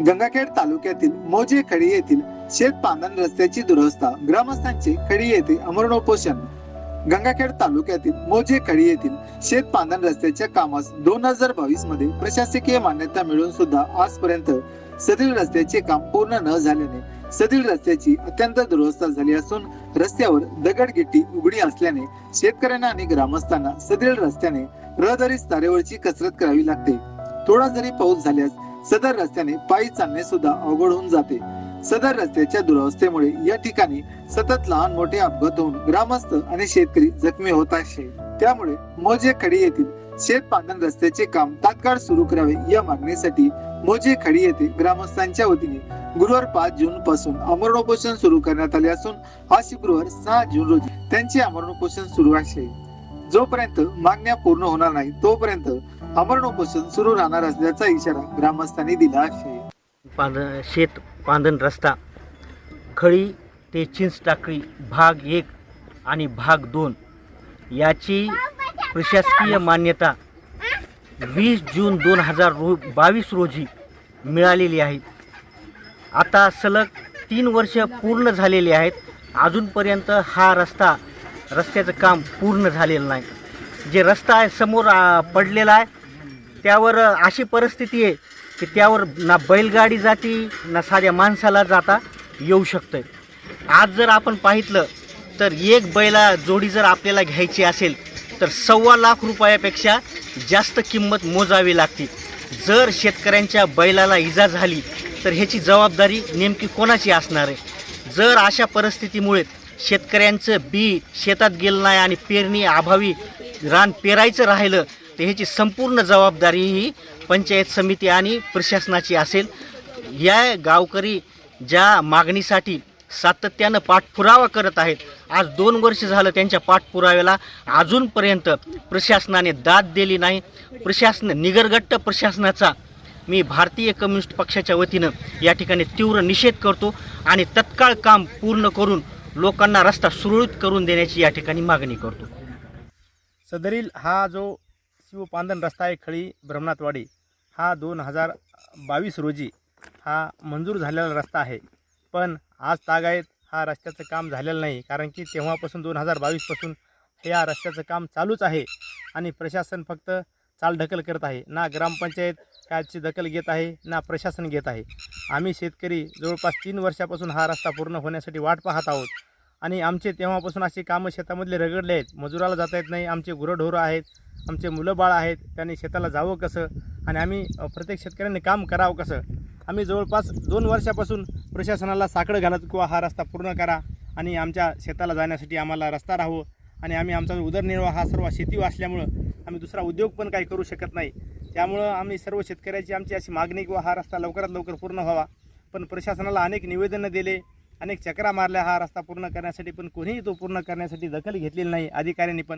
गंगाखेड तालुक्यातील मोजे खडी येथील शेत पांधन रस्त्याची दुरवस्था. ग्रामस्थांचे खडी येथे अमरण उपोषण गंगाखेड तालुक्यातील मोजे खडी येथील शेत पांधन रस्त्याच्या कामास दोन हजार बावीसमध्ये प्रशासकीय मान्यता मिळून सुद्धा आजपर्यंत सदरील रस्त्याचे काम पूर्ण न झाल्याने सदरील रस्त्याची अत्यंत दुरवस्था झाली असून रस्त्यावर दगडगिट्टी उघडी असल्याने शेतकऱ्यांना आणि ग्रामस्थांना सदरील रस्त्याने रहदारी स्तरावरची कसरत करावी लागते. थोडा जरी पाऊस झाल्यास सदर रस्त्याने पायी चालणे सुद्धा अवघड होऊन जाते. सदर रस्त्याच्या दुरावस्थेमुळे या ठिकाणी सतत लहान मोठे अपघात होऊन ग्रामस्थ आणि शेतकरी जखमी होत आहे. त्यामुळे मोजे खडी येथील शेत पांधन रस्त्याचे काम तात्काळ सुरू करावे या मागणीसाठी मोजे खडी येथे ग्रामस्थांच्या वतीने गुरुवार पाच जून पासून अमरणोपोषण सुरू करण्यात आले असून हा शुक्रवार सहा जून रोजी त्यांचे अमरणोपोषण सुरू आहे. जोपर्यंत मागण्या पूर्ण होणार नाही तोपर्यंत अमरणोपोषण सुरू राहणार असल्याचा इशारा ग्रामस्थांनी दिला आहे. पांध शेत पांधन रस्ता खळी ते चिंच टाकळी भाग एक आणि भाग दोन याची प्रशासकीय मान्यता वीस जून दोन हजार रो बावीस रोजी मिळालेली आहे. आता सलग तीन वर्ष पूर्ण झालेली आहेत. अजूनपर्यंत हा रस्ता रस्त्याचं काम पूर्ण झालेलं नाही. जे रस्ता आहे समोर पडलेला आहे त्यावर अशी परिस्थिती आहे की त्यावर ना बैलगाडी जाती ना साध्या माणसाला जाता येऊ शकतं आज जर आपण पाहितलं तर एक बैला जोडी जर आपल्याला घ्यायची असेल तर सव्वा लाख रुपयापेक्षा जास्त किंमत मोजावी लागते. जर शेतकऱ्यांच्या बैलाला इजा झाली तर ह्याची जबाबदारी नेमकी कोणाची असणार आहे? जर अशा परिस्थितीमुळे शेतकऱ्यांचं बी शेतात गेलं नाही आणि पेरणी अभावी रान पेरायचं राहिलं तर ह्याची संपूर्ण जबाबदारी ही पंचायत समिती आणि प्रशासनाची असेल. या गावकरी ज्या मागणीसाठी सातत्यानं पाठपुरावा करत आहेत आज दोन वर्ष झालं त्यांच्या पाठपुराव्याला अजूनपर्यंत प्रशासनाने दाद दिली नाही. प्रशासन निगरगट्ट प्रशासनाचा मी भारतीय कम्युनिस्ट पक्षाच्या वतीनं या ठिकाणी तीव्र निषेध करतो आणि तत्काळ काम पूर्ण करून लोकांना रस्ता सुरळीत करून देण्याची या ठिकाणी मागणी करतो. सदरील हा जो शिवपांधन रस्ता आहे खळी ब्रह्मनाथवाडी हा दोन हजार बावीस रोजी हा मंजूर झालेला रस्ता आहे. पण आज तागायत हा रस्त्याचं काम झालेलं नाही कारण की तेव्हापासून दोन हजार बावीसपासून या रस्त्याचं काम चालूच आहे आणि प्रशासन फक्त चालढकल करत आहे. ना ग्रामपंचायत याची दखल घेत आहे ना प्रशासन घेत आहे. आम्ही शेतकरी जवळपास तीन वर्षापासून हा रस्ता पूर्ण होण्यासाठी वाट पाहत आहोत. आणि आमचे तेव्हापासून असे कामं शेतामधले रगडले आहेत. मजुराला जाता येत नाही. आमचे गुरंढोरं आहेत. आमचे मुलं बाळ आहेत. त्यांनी शेताला जावं कसं? आणि आम्ही प्रत्येक शेतकऱ्यांनी काम करावं कसं? आम्ही जवळपास दोन वर्षापासून प्रशासनाला साकडं घालत किंवा हा रस्ता पूर्ण करा आणि आमच्या शेताला जाण्यासाठी आम्हाला रस्ता राहावं. आणि आम्ही आमचा उदरनिर्वाह हा सर्व शेती असल्यामुळं आम्ही दुसरा उद्योग पण काही करू शकत नाही. त्यामुळं आम्ही सर्व शेतकऱ्याची आमची अशी मागणी किंवा हा रस्ता लवकरात लवकर पूर्ण व्हावा. पण प्रशासनाला अनेक निवेदनं दिले अनेक चक्रा मारल्या हा रस्ता पूर्ण करण्यासाठी पण कोणीही तो पूर्ण करण्यासाठी दखल घेतलेली नाही अधिकाऱ्यांनी पण.